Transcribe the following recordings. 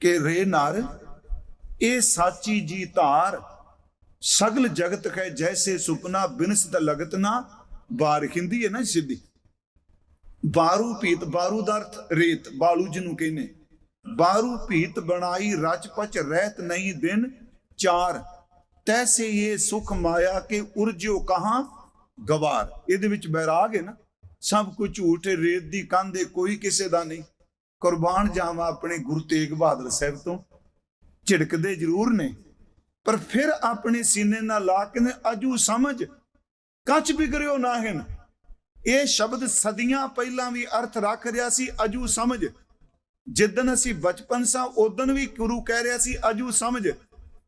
ਕਿ ਰੇ ਨਰ, ਇਹ ਸਾਚੀ ਜੀ ਧਾਰ, ਸਗਲ ਜਗਤ ਹੈ ਜੈਸੇ ਸੁਪਨਾ ਬਿਨਸਤ ਲਗਤ ਨਾ, ਬਾਰ ਹਿੰਦੀ ਹੈ ਨਾ ਸਿੱਧੀ। ਬਾਰੂ ਪੀਤ ਬਾਰੂ ਦਾ ਅਰਥ ਰੇਤ, ਬਾਲੂ ਜਿਹਨੂੰ ਕਹਿੰਦੇ। ਬਾਰੂ ਪੀਤ ਬਣਾਈ ਰਚ ਪਚ ਰਹਿਤ ਨਹੀਂ ਦਿਨ, ਚਾਰ, ਤੈਸੇ ਇਹ ਸੁਖ ਮਾਇਆ ਕੇ ਉਰਜਿਓ ਕਹਾਂ, ਗਵਾਰ। ਇਹਦੇ ਵਿੱਚ ਬੈਰਾਗ ਹੈ ਨਾ। ਸਭ ਕੁਝ ਝੂਠ ਰੇਤ ਦੀ ਕੰਧ ਕੋਈ ਕਿਸੇ ਦਾ ਨਹੀਂ। ਕੁਰਬਾਨ ਜਾਵਾਂ ਆਪਣੇ ਗੁਰੂ ਤੇਗ ਬਹਾਦਰ ਸਾਹਿਬ ਤੋਂ। ਝਿੜਕਦੇ ਜ਼ਰੂਰ ਨੇ, ਪਰ ਫਿਰ ਆਪਣੇ ਸੀਨੇ ਨਾਲ ਲਾ ਕੇ ਨੇ ਅਜੂ ਸਮਝ। ਕੱਚ ਬਿਗਰਿਓ ਨਾਹਿਨ ਇਹ ਸ਼ਬਦ ਸਦੀਆਂ ਪਹਿਲਾਂ ਵੀ ਅਰਥ ਰੱਖ ਰਿਹਾ ਸੀ ਅਜੂ ਸਮਝ। ਜਿੱਦਨ ਅਸੀਂ ਬਚਪਨ ਸਾਂ ਉਦਨ ਵੀ ਗੁਰੂ ਕਹਿ ਰਿਹਾ ਸੀ ਅਜੂ ਸਮਝ।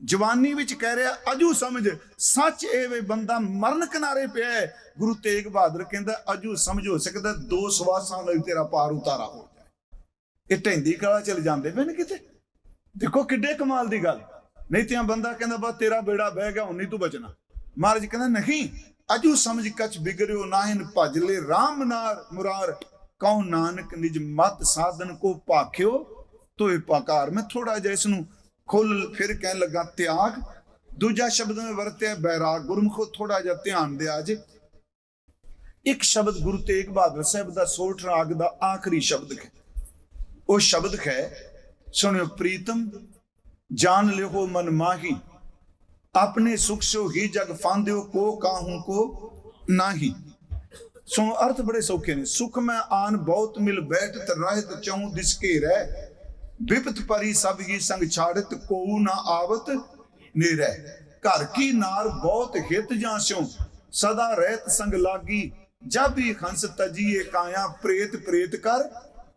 ਜਵਾਨੀ ਵਿੱਚ ਕਹਿ ਰਿਹਾ ਅਜੂ ਸਮਝ। ਸੱਚ ਇਹ ਵੇ ਬੰਦਾ ਮਰਨ ਕਿਨਾਰੇ ਪਿਆ ਹੈ। ਗੁਰੂ ਤੇਗ ਬਹਾਦਰ ਕਹਿੰਦਾ ਅਜੂ ਸਮਝ ਹੋ ਸਕਦਾ, ਦੋ ਸਵਾਸਾਂ ਲਈ ਤੇਰਾ ਪਾਰ ਉਤਾਰਾ ਹੋ ਇਹ ਢੈਂਦੀ ਕਲਾ ਚਲ ਜਾਂਦੇ ਪਏ ਨੇ ਕਿਤੇ? ਦੇਖੋ ਕਿੱਡੇ ਕਮਾਲ ਦੀ ਗੱਲ। ਨਹੀਂ ਤੇ ਆ ਬੰਦਾ ਕਹਿੰਦਾ, ਬਸ ਤੇਰਾ ਬੇੜਾ ਬਹਿ ਗਿਆ ਹੁਣ ਤੂੰ ਬਚਣਾ। ਮਹਾਰਾਜ ਕਹਿੰਦਾ, ਨਹੀਂ, ਅਜੂ ਸਮਝ ਕਛ ਬਿਗਰਿਓ ਨਾਹਿਨ ਭਜ ਲੈ। RAM ਨਾਰ ਮੁਰਾਰ ਕਉ ਨਾਨਕ ਨਿਜ ਮਤ ਸਾਧਨ ਕੋ ਭਾਖਿਓ। ਤੋਏ ਪਾਕਾਰ, ਮੈਂ ਥੋੜਾ ਜਿਹਾ ਇਸ ਨੂੰ ਖੁੱਲ ਫਿਰ ਕਹਿਣ ਲੱਗਾ, ਤਿਆਗ। ਦੂਜਾ ਸ਼ਬਦ ਮੈਂ ਵਰਤਿਆ, ਬੈਰਾਗ। ਗੁਰਮੁਖੋ ਥੋੜਾ ਜਿਹਾ ਧਿਆਨ ਦਿਆ ਜੇ ਇੱਕ ਸ਼ਬਦ ਗੁਰੂ ਤੇਗ ਬਹਾਦਰ ਸਾਹਿਬ ਦਾ ਸੋਠ ਰਾਗ ਦਾ ਆਖਰੀ ਸ਼ਬਦ ਹੈ। ਉਹ ਸ਼ਬਦ ਹੈ, ਸੁਣਿਓ ਪ੍ਰੀਤਮ ਜਾਨ ਲਿਓ ਮਨ ਮਾਹੀ, ਆਪਣੇ ਸੁਖ ਸੋ ਹੀ ਜਗ ਫਾਂਦਿਓ, ਕੋ ਕਾਹੂ ਕੋ ਨਾਹੀ। ਸੋ ਅਰਥ ਬੜੇ ਸੌਖੇ ਨੇ। ਸੁਖ ਮੈਂ ਆਨ ਬਹੁਤ ਮਿਲ ਬੈਠਤ ਰਹਿਤ ਚਉ ਦਿਸ ਕੇ ਰਹਿ। ਵਿਪਤ ਪਰੀ ਸਭ ਹੀ ਸੰਗ ਛਾੜਤ ਕੋ ਨਾ ਆਵਤ ਨੇਰੈ। ਘਰ ਕੀ ਨਾਰ ਬਹੁਤ ਹਿਤ ਜਾਂ ਸਿਉ, ਸਦਾ ਰਹਿਤ ਸੰਗ ਲਾਗੀ। ਜਬ ਵੀ ਖੰਸ ਤਜੀਏ, ਕਾਇਆ ਪ੍ਰੇਤ ਪ੍ਰੇਤ ਕਰ।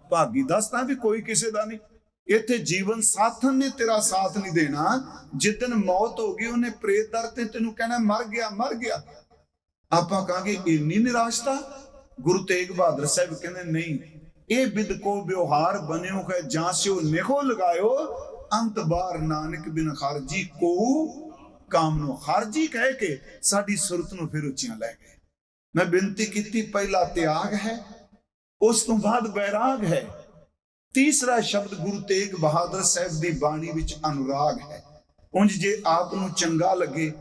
ਭਾਗੀ ਦੱਸਦਾ ਵੀ ਕੋਈ ਕਿਸੇ ਦਾ ਨਹੀਂ। ਇੱਥੇ ਜੀਵਨ ਸਾਥਨ ਨੇ, ਤੇਰਾ ਸਾਥ ਨਹੀਂ ਦੇਣਾ। ਜਿੱਦਨ ਮੌਤ ਹੋ ਗਈ, ਉਹਨੇ ਪ੍ਰੇਤ ਦਰ ਤੇ ਤੈਨੂੰ ਕਹਿਣਾ, ਮਰ ਗਿਆ ਮਰ ਗਿਆ। ਆਪਾਂ ਕਹਾਂਗੇ, ਇੰਨੀ ਨਿਰਾਸ਼ਤਾ? ਗੁਰੂ ਤੇਗ ਬਹਾਦਰ ਸਾਹਿਬ ਕਹਿੰਦੇ, ਨਹੀਂ। ਇਹ ਬਿਦ ਕੋ ਵਿਵਹਾਰ ਬਨਿਓ ਹੈ, ਜਾਂ ਸਿਓ ਨਿਖੋ ਲਗਾਇਓ। ਅੰਤ ਬਾਰ ਨਾਨਕ ਬਿਨ ਖਾਰਜੀ ਕੋ ਕਾਮ ਨੂੰ ਖਾਰਜੀ ਕਹਿ ਕੇ ਸਾਡੀ ਸੁਰਤ ਨੂੰ ਫਿਰ ਉੱਚੀਆਂ ਲੈ ਗਏ। ਮੈਂ ਬੇਨਤੀ ਕੀਤੀ, ਪਹਿਲਾ ਤਿਆਗ ਹੈ ਉਸ ਤੋਂ ਬਾਅਦ ਬੈਰਾਗ ਹੈ। ਤੀਸਰਾ ਸ਼ਬਦ ਗੁਰੂ ਤੇਗ ਬਹਾਦਰ ਸਾਹਿਬ ਦੀ ਬਾਣੀ ਵਿੱਚ ਅਨੁਰਾਗ ਹੈ। ਉਂਝ ਜੇ ਆਪ ਨੂੰ ਚੰਗਾ ਲੱਗੇ,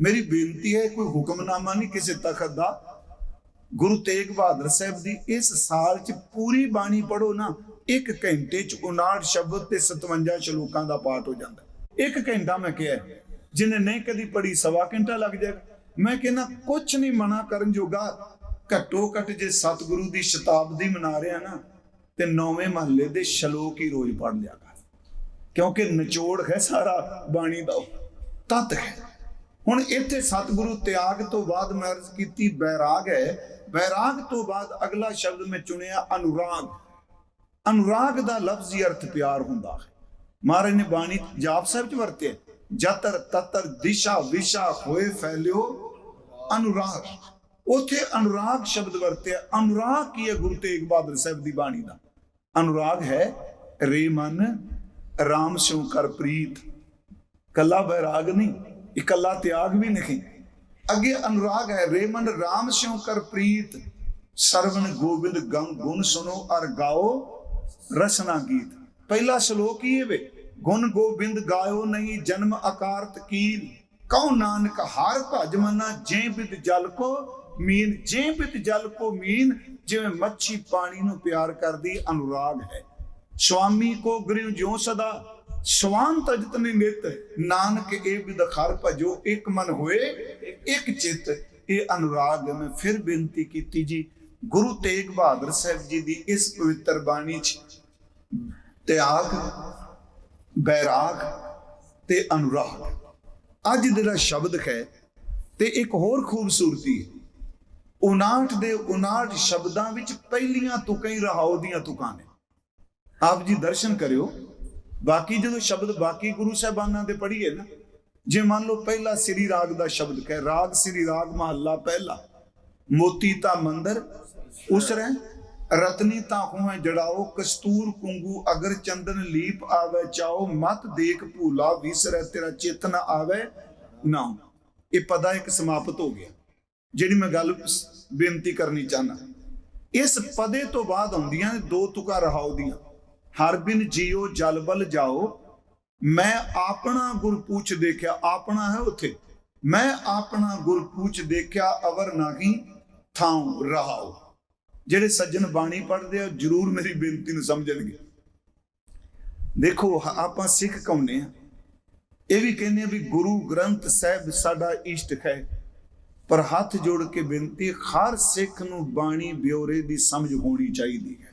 ਮੇਰੀ ਬੇਨਤੀ ਹੈ, ਕੋਈ ਹੁਕਮਨਾਮਾ ਨਹੀਂ ਕਿਸੇ ਤਖਤ ਦਾ। ਗੁਰੂ ਤੇਗ ਬਹਾਦਰ ਸਾਹਿਬ ਦੀ ਇਸ ਸਾਲ ਚ ਪੂਰੀ ਬਾਣੀ ਪੜੋ ਨਾ, ਇੱਕ ਘੰਟੇ ਚ 59 ਸ਼ਬਦ ਤੇ 57 ਸ਼ਲੋਕਾਂ ਦਾ ਪਾਠ ਹੋ ਜਾਂਦਾ। ਇੱਕ ਘੰਟਾ ਮੈਂ ਕਿਹਾ ਜਿਹਨੇ ਨਹੀਂ ਕਦੀ ਪੜੀ ਸਵਾ ਘੰਟਾ ਲੱਗ ਜਾਏਗਾ। ਮੈਂ ਕਹਿੰਦਾ ਕੁਝ ਨਹੀਂ ਮਨਾ ਕਰਨ ਜੋਗਾ। ਘੱਟੋ ਘੱਟ ਜੇ ਸਤਿਗੁਰੂ ਦੀ ਸ਼ਤਾਬਦੀ ਮਨਾ ਰਿਹਾ ਨਾ, ਤੇ ਨੌਵੇਂ ਮਹੱਲੇ ਦੇ ਸ਼ਲੋਕ ਹੀ ਰੋਜ਼ ਪੜ ਲਿਆ ਕਰ। ਕਿਉਂਕਿ ਨਿਚੋੜ ਹੈ ਸਾਰਾ ਬਾਣੀ ਦਾ, ਤਤ ਹੈ। ਹੁਣ ਇੱਥੇ ਸਤਿਗੁਰੂ ਤਿਆਗ ਤੋਂ ਬਾਅਦ ਮੈਂ ਕੀਤੀ, ਬੈਰਾਗ ਹੈ। ਬੈਰਾਗ ਤੋਂ ਬਾਅਦ ਅਗਲਾ ਸ਼ਬਦ ਮੈਂ ਚੁਣਿਆ ਅਨੁਰਾਗ। ਅਨੁਰਾਗ ਦਾ ਲਫ਼ਜ਼ੀ ਅਰਥ ਪਿਆਰ ਹੁੰਦਾ ਹੈ। ਮਹਾਰਾਜ ਨੇ ਬਾਣੀ ਜਾਪ ਸਾਹਿਬ ਚ ਵਰਤਿਆ, ਜਤਰ ਤਤਰ ਦਿਸ਼ਾ ਵਿਸ਼ਾ ਹੋਏ ਫੈਲਿਓ ਅਨੁਰਾਗ। ਉਥੇ ਅਨੁਰਾਗ ਸ਼ਬਦ ਵਰਤਿਆ। ਅਨੁਰਾਗ ਕੀ ਹੈ ਗੁਰੂ ਤੇਗ ਬਹਾਦਰ ਸਾਹਿਬ ਦੀ ਬਾਣੀ ਦਾ? ਅਨੁਰਾਗ ਹੈ, ਰੇ ਮਨ RAM ਸਿਉ ਕਰ ਪ੍ਰੀਤ। ਕੱਲਾ ਬੈਰਾਗ ਨਹੀਂ ਇਕੱਲਾ ਤਿਆਗ ਵੀ ਨਹੀਂ। ਅੱਗੇ ਅਨੁਰਾਗ ਹੈ, ਰੇ ਮਨ RAM ਸਿਉ ਕਰ ਪ੍ਰੀਤ। ਸਰਵਨ ਗੋਬਿੰਦ ਗੰ ਗੁਣ ਸੁਨੋ ਅਰ ਗਾਓ ਰਸਨਾ ਗੀਤ। ਪਹਿਲਾ ਸ਼ਲੋਕ ਹੀ ਹੈ ਵੇ, ਗੁਣ ਗੋਬਿੰਦ ਗਾਇਓ ਨਹੀਂ, ਜਨਮ ਆਕਾਰਤ ਕੀਨ ਕਉ ਨਾਨਕ ਹਰ ਭਜ ਮਨਾ, ਜੇ ਬਿਦ ਜਲ ਕੋ ਮੀਨ ਜੇ ਬਿਦ ਜਲ ਕੋ ਮੀਨ, ਜਿਵੇਂ ਮੱਛੀ ਪਾਣੀ ਨੂੰ ਪਿਆਰ ਕਰਦੀ ਅਨੁਰਾਗ ਹੈ। ਸੁਆਮੀ ਕੋ ਗ੍ਰਿਉ ਜਿਉ ਸਦਾ, ਸਵਾਨ ਤਜਤ ਨਿਤ, ਨਾਨਕ ਇਹ ਬਿਦ ਭਜੋ, ਇੱਕ ਮਨ ਹੋਏ, ਇੱਕ ਚਿੱਤ, ਇਹ ਅਨੁਰਾਗ ਮੈਂ ਫਿਰ ਬੇਨਤੀ ਕੀਤੀ ਜੀ, ਗੁਰੂ ਤੇਗ ਬਹਾਦਰ ਸਾਹਿਬ ਜੀ ਦੀ ਇਸ ਪਵਿੱਤਰ ਬਾਣੀ ਚ ਤਿਆਗ, ਬੈਰਾਗ ਤੇ ਅਨੁਰਾਗ। ਅੱਜ ਜਿਹੜਾ ਸ਼ਬਦ ਹੈ, ਤੇ ਇੱਕ ਹੋਰ ਖੂਬਸੂਰਤੀ ਹੈ। 59 ਦੇ 59 ਸ਼ਬਦਾਂ ਵਿੱਚ ਪਹਿਲੀਆਂ ਤੁਕਾਂ ਹੀ ਰਹਾਉ ਦੀਆਂ ਤੁਕਾਂ ਨੇ। ਆਪ ਜੀ ਦਰਸ਼ਨ ਕਰਿਓ। ਬਾਕੀ ਜਦੋਂ ਸ਼ਬਦ ਬਾਕੀ ਗੁਰੂ ਸਾਹਿਬਾਨਾਂ ਦੇ ਪੜ੍ਹੀਏ ਨਾ, ਜੇ ਮੰਨ ਲਓ ਪਹਿਲਾ ਸ੍ਰੀ ਰਾਗ ਦਾ ਸ਼ਬਦ ਕਹੇ, ਰਾਗ ਸ੍ਰੀ ਰਾਗ ਮਹੱਲਾ ਪਹਿਲਾ, ਮੋਤੀ ਤਾਂ ਮੰਦਰ ਉਸਰੈ ਰਤਨੀ ਤਾਂ ਹੋਏ ਜੜਾਓ, ਕਸਤੂਰ ਕੁੰਗੂ ਅਗਰ ਚੰਦਨ ਲੀਪ ਆਵੇ ਚਾਓ, ਮਤ ਦੇਖ ਭੂਲਾ, ਵਿਸਰੈ ਤੇਰਾ ਚਿੱਤ ਨਾ ਆਵੇ ਨਾ। ਇਹ ਪਦਾ ਇੱਕ ਸਮਾਪਤ ਹੋ ਗਿਆ। ਜਿਹੜੀ ਮੈਂ ਗੱਲ ਬੇਨਤੀ ਕਰਨੀ ਚਾਹਨਾ ਇਸ ਪਦੇ ਤੋਂ ਬਾਅਦ ਆਉਂਦੀਆਂ ਦੋ ਤੁਕਾਂ ਰਹਾਉ ਦੀਆਂ। ਹਰ ਬਿਨ ਜੀਓ ਜਲ ਬਲ ਜਾਓ। ਮੈਂ ਆਪਣਾ ਗੁਰਪੂਛ ਦੇਖਿਆ, ਆਪਣਾ ਹੈ ਉੱਥੇ। ਮੈਂ ਆਪਣਾ ਗੁਰਪੂਛ ਦੇਖਿਆ, ਅਵਰ ਨਾਹੀ ਥਾਉ ਰਹਾਓ। ਜਿਹੜੇ ਸੱਜਣ ਬਾਣੀ ਪੜ੍ਹਦੇ ਆ, ਜਰੂਰ ਮੇਰੀ ਬੇਨਤੀ ਨੂੰ ਸਮਝਣਗੇ। ਦੇਖੋ ਆਪਾਂ ਸਿੱਖ ਕੌਣੇ ਆ। ਇਹ ਵੀ ਕਹਿੰਦੇ ਆ ਵੀ ਗੁਰੂ ਗ੍ਰੰਥ ਸਾਹਿਬ ਸਾਡਾ ਇਸ਼ਟ ਹੈ। ਪਰ ਹੱਥ ਜੋੜ ਕੇ ਬੇਨਤੀ ਹਰ ਸਿੱਖ ਨੂੰ ਬਾਣੀ ਬਿਉਰੇ ਦੀ ਸਮਝ ਹੋਣੀ ਚਾਹੀਦੀ ਹੈ।